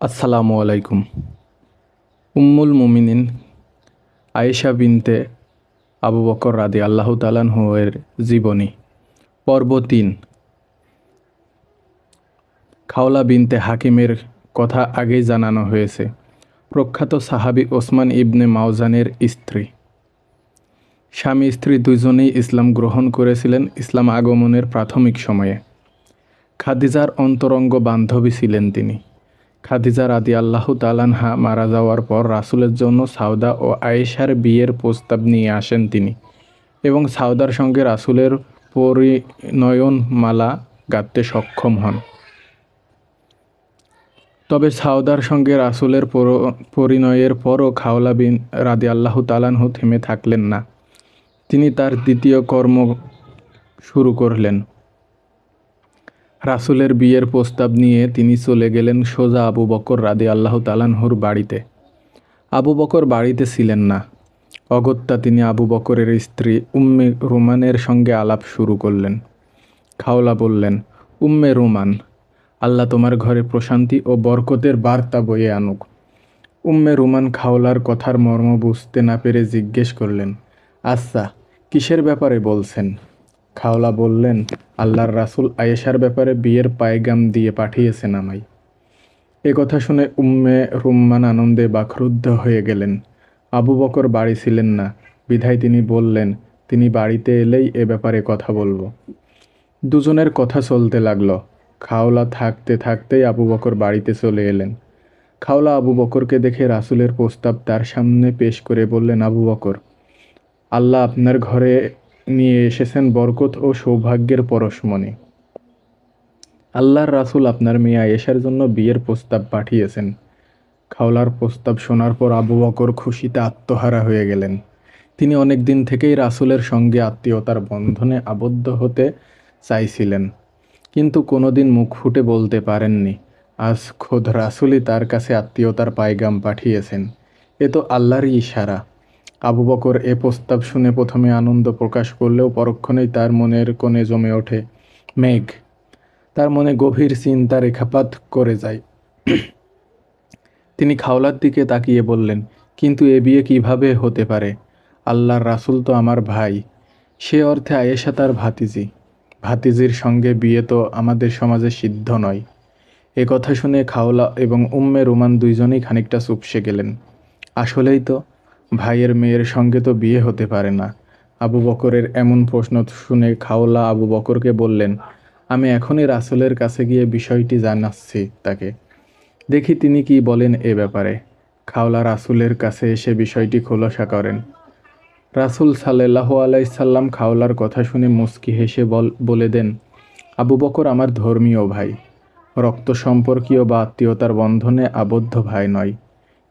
আসসালামু আলাইকুম। উম্মুল মুমিনিন আয়েশা বিনতে আবু বকর রাদি আল্লাহ তালানহুয়ের জীবনী, পর্ব তিন। খাওলা বিনতে হাকিমের কথা আগেই জানানো হয়েছে। প্রখ্যাত সাহাবি ওসমান ইবনে মাওজানের স্ত্রী। স্বামী, স্ত্রী দুজনেই ইসলাম গ্রহণ করেছিলেন ইসলাম আগমনের প্রাথমিক সময়ে। খাদিজার অন্তরঙ্গ বান্ধবী ছিলেন তিনি। খাদিজা রাদি আল্লাহ তালানহা মারা যাওয়ার পর রাসুলের জন্য সাউদা ও আয়েশার বিয়ের প্রস্তাব নিয়ে আসেন তিনি এবং সাউদার সঙ্গে রাসুলের পরিণয়ন মালা গাঁথতে সক্ষম হন। তবে সাউদার সঙ্গে রাসুলের পরিণয়ের পরও খাওলা বিন রাদি আল্লাহ তালানহু থেমে থাকলেন না। তিনি তার দ্বিতীয় কর্ম শুরু করলেন। রাসুলের বিয়ের প্রস্তাব নিয়ে তিনি চলে গেলেন সোজা আবু বকর রাদি আল্লাহ তালানহুর বাড়িতে। আবু বকর বাড়িতে ছিলেন না। অগত্যা তিনি আবু বকরের স্ত্রী উম্মে রুমানের সঙ্গে আলাপ শুরু করলেন। খাওলা বললেন, উম্মে রুমান, আল্লাহ তোমার ঘরে প্রশান্তি ও বরকতের বার্তা বয়ে আনুক। উম্মে রুমান খাওলার কথার মর্ম বুঝতে না পেরে জিজ্ঞেস করলেন আচ্ছা কিসের ব্যাপারে বলছেন? খাওলা বললেন, আল্লাহর রাসূল আয়েশার ব্যাপারে বিয়ের পায়গাম দিয়ে পাঠিয়েছেন আমায়। এ কথা শুনে উম্মে রুম্মান আনন্দে বাকরুদ্ধ হয়ে গেলেন। আবু বকর বাড়ি ছিলেন না। বিধায় তিনি বললেন, তিনি বাড়িতে এলেই এ ব্যাপারে কথা বলব। দুজনের কথা চলতে লাগল। খাওলা থাকতে থাকতেই আবু বকর বাড়িতে চলে এলেন। খাওলা আবু বকরকে দেখে রাসূলের প্রস্তাব তার সামনে পেশ করে বললেন, আবু বকর, আল্লাহ আপনার ঘরে নিয়ে এসেছেন বরকত ও সৌভাগ্যের পরশমণি। আল্লাহর রাসূল আপনার মেয়ে আয়েশার জন্য বিয়ের প্রস্তাব পাঠিয়েছেন। খাওলার প্রস্তাব শোনার পর আবু বকর খুশিতে আত্মহারা হয়ে গেলেন। তিনি অনেক দিন থেকেই রাসূলের সঙ্গে আত্মীয়তার বন্ধনে আবদ্ধ হতে চাইছিলেন। কিন্তু কোনোদিন মুখ ফুটে বলতে পারেননি। আজ খোদ রাসূলই তার কাছে আত্মীয়তার পায়গাম পাঠিয়েছেন। এ তো আল্লাহরই ইশারা। আবু বকর এ প্রস্তাব শুনে প্রথমে আনন্দ প্রকাশ করলেও পরক্ষণেই তার মনের কোণে জমে ওঠে মেঘ। তার মনে গভীর চিন্তা রেখাপাত করে যায়। তিনি খাওলার দিকে তাকিয়ে বললেন, কিন্তু এ বিয়ে কীভাবে হতে পারে? আল্লাহর রাসূল তো আমার ভাই। সে অর্থে আয়েশা তার ভাতিজি। ভাতিজির সঙ্গে বিয়ে তো আমাদের সমাজে সিদ্ধ নয়। এ কথা শুনে খাওলা এবং উম্মে রুমান দুইজনেই খানিকটা চুপসে গেলেন। আসলেই তো ভাইয়ের মেয়ের সঙ্গে তো বিয়ে হতে পারে না। আবু বকরের এমন প্রশ্ন শুনে খাওলা আবু বকরকে বললেন, আমি এখনই রাসুলের কাছে গিয়ে বিষয়টি জানাচ্ছি তাকে। দেখি তিনি কি বলেন এ ব্যাপারে। খাওলা রাসুলের কাছে এসে বিষয়টি খোলাসা করেন। রাসূল সাল্লাল্লাহু আলাইসাল্লাম খাওলার কথা শুনে মুস্কি হেসে বলে দেন, আবু বকর আমার ধর্মীয় ভাই। রক্ত সম্পর্কীয় বা আত্মীয়তার বন্ধনে আবদ্ধ ভাই নয়।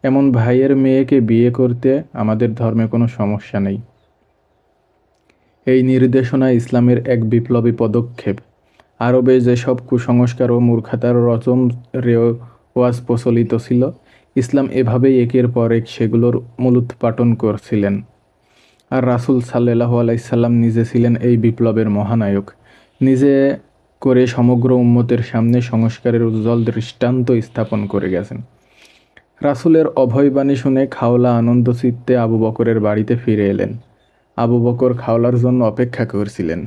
এমন ভাইয়ের মেয়েকে বিয়ে করতে আমাদের ধর্মে কোনো সমস্যা নেই। এই নির্দেশনা ইসলামের এক বিপ্লবী পদক্ষেপ। আরবে যেসব কুসংস্কার ও মূর্খাতার রচম রেওয়াজ প্রচলিত ছিল, ইসলাম এভাবেই একের পর এক সেগুলোর মূলোৎপাটন করছিলেন। আর রাসূল সাল্লাহ আলাইসাল্লাম নিজে ছিলেন এই বিপ্লবের মহানায়ক। নিজে করে সমগ্র উম্মতের সামনে সংস্কারের উজ্জ্বল দৃষ্টান্ত স্থাপন করে গেছেন। রাসূলের অভয়বাণী শুনে খাওলা আনন্দ চিত্তে আবু বকরের বাড়িতে ফিরে এলেন। আবু বকর খাওলার জন্য অপেক্ষা করছিলেন।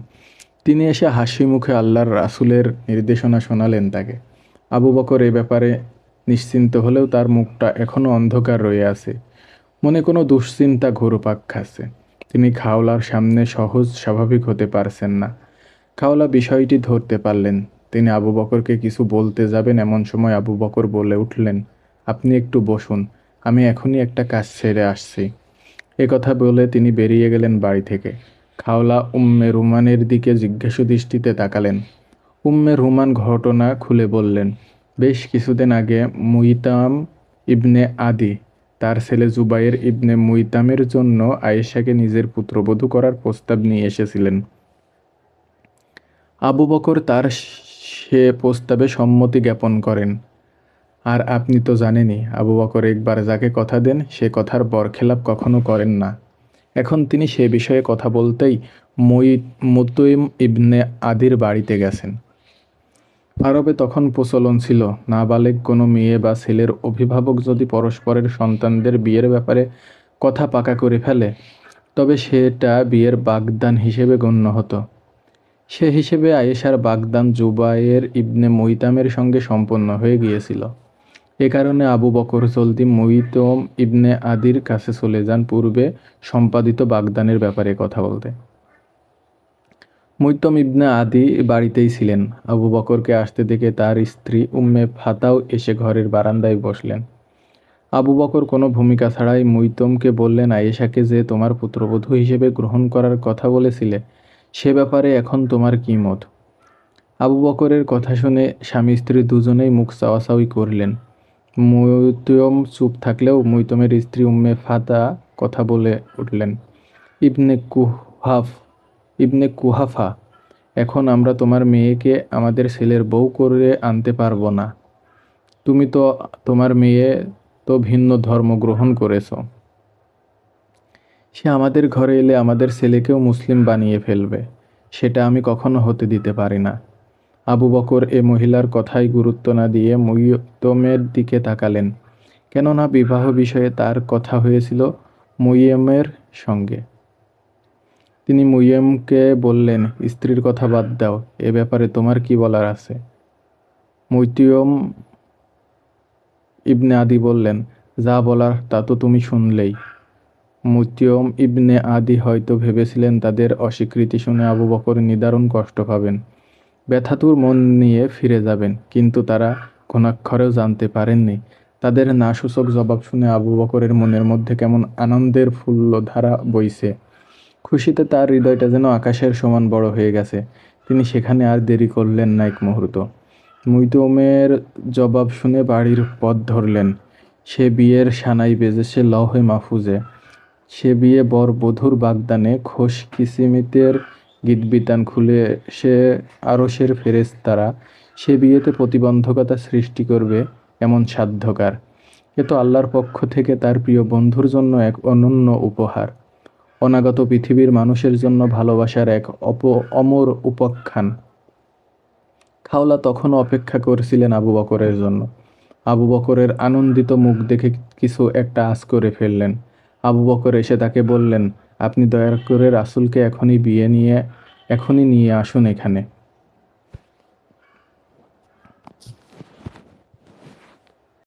তিনি এসে হাসি মুখে আল্লাহর রাসূলের নির্দেশনা শোনালেন তাকে। আবু বকর এ ব্যাপারে নিশ্চিন্ত হলেও তার মুখটা এখনও অন্ধকার রয়ে আছে। মনে কোনো দুশ্চিন্তা ঘুরপাক খাচ্ছে। তিনি খাওলার সামনে সহজ, স্বাভাবিক হতে পারছেন না। খাওলা বিষয়টি ধরতে পারলেন। তিনি আবু বকরকে কিছু বলতে যাবেন এমন সময় আবু বকর বলে উঠলেন আপনি একটু বসুন, আমি এখনই একটা কাজ ছেড়ে আসছি। এ কথা বলে তিনি বেরিয়ে গেলেন বাড়ি থেকে। খাওলা উম্মে রুমানের দিকে জিজ্ঞাসু দৃষ্টিতে তাকালেন। উম্মে রুমান ঘটনা খুলে বললেন, বেশ কিছুদিন আগে মুইতাম ইবনে আদি, তার ছেলে জুবাইয়ের ইবনে মুইতামের জন্য আয়েশাকে নিজের পুত্রবধূ করার প্রস্তাব নিয়ে এসেছিলেন। আবু বকর তার সে প্রস্তাবে সম্মতি জ্ঞাপন করেন। আর আপনি তো জানেনই, আবু বকর একবার যাকে কথা দেন, সে কথার বরখেলাপ কখনো করেন না। এখন তিনি সে বিষয়ে কথা বলতেই মই, মুতইম ইবনে আদির বাড়িতে গেছেন। আরবে তখন প্রচলন ছিল নাবালেগ কোনো মেয়ে বা ছেলের অভিভাবক যদি পরস্পরের সন্তানদের বিয়ের ব্যাপারে কথা পাকা করে ফেলে, তবে সেটা বিয়ের বাগদান হিসেবে গণ্য হতো। সে হিসেবে আয়েশার বাগদান জুবায়ের ইবনে মৈতামের সঙ্গে সম্পন্ন হয়ে গিয়েছিল। এ কারণে আবু বকর জলদি মৈতম ইবনে আদির কাছে চলে যান, পূর্বে সম্পাদিত বাগদানের ব্যাপারে কথা বলতে। মৈতম ইবনে আদি বাড়িতেই ছিলেন। আবু বকরকে আসতে দেখে তার স্ত্রী উম্মে ফাতাও এসে ঘরের বারান্দায় বসলেন। আবু বকর কোনো ভূমিকা ছাড়াই মৈতমকে বললেন, আয়েশাকে যে তোমার পুত্রবধূ হিসেবে গ্রহণ করার কথা বলেছিলে, সে ব্যাপারে এখন তোমার কী মত? আবু বকরের কথা শুনে স্বামী স্ত্রী দুজনেই মুখ চাওয়াচাওয়ি করলেন। মৈতম চুপ থাকলেও মৈতমের স্ত্রী উম্মে ফাতা কথা বলে উঠলেন, ইবনে কুহাফ, ইবনে কুহাফা, এখন আমরা তোমার মেয়েকে আমাদের ছেলের বউ করে আনতে পারব না। তুমি তো তোমার মেয়ে তো ভিন্ন ধর্ম গ্রহণ করেছ। সে আমাদের ঘরে এলে আমাদের ছেলেকেও মুসলিম বানিয়ে ফেলবে, সেটা আমি কখনো হতে দিতে পারি না। আবু বকর এ মহিলার কথাই গুরুত্ব না দিয়ে মৈয়মের দিকে তাকালেন। কেননা বিবাহ বিষয়ে তার কথা হয়েছিল মৈয়মের সঙ্গে। তিনি মুইয়মকে বললেন, স্ত্রীর কথা বাদ দাও, এ ব্যাপারে তোমার কি বলার আছে? মৈতিয়ম ইবনে আদি বললেন, যা বলার তা তো তুমি শুনলেই। মুতিয়ম ইবনে আদি হয়তো ভেবেছিলেন তাদের অস্বীকৃতি শুনে আবু বকর নিদারুণ কষ্ট পাবেন। ব্যথাতুর মন নিয়ে ফিরে যাবেন, কিন্তু তারা ঘনাক্ষরেও জানতে পারেননি। তাদের নাসূচক জবাব শুনে আবু বকরের মনের মধ্যে কেমন আনন্দের ফুল্লধারা বইছে। খুশিতে তার হৃদয়টা যেন আকাশের সমান বড় হয়ে গেছে। তিনি সেখানে আর দেরি করলেন না এক মুহূর্ত। মুইতমের জবাব শুনে বাড়ির পথ ধরলেন। সে বিয়ের সানাই বেজেছে লহে মাহফুজে। সে বিয়ে বর বধুর বাগদানে খোশ কিসিমিতের গীতবিতান খুলে সে আরসের ফেরেস্তারা সে বিয়েতে প্রতিবন্ধকতা সৃষ্টি করবে এমন সাধ্যকার। এ তো আল্লাহর পক্ষ থেকে তার প্রিয় বন্ধুর জন্য এক অনন্য উপহার। অনাগত পৃথিবীর মানুষের জন্য ভালোবাসার এক অপ, অমর উপাখ্যান। খাওলা তখনও অপেক্ষা করছিলেন আবু বকরের জন্য। আবু বকরের আনন্দিত মুখ দেখে কিছু একটা আশ করে ফেললেন। আবু বকর এসে তাকে বললেন আপনি দয়া করে রাসুলকে এখনই বিয়ে নিয়ে এখনই নিয়ে আসুন এখানে।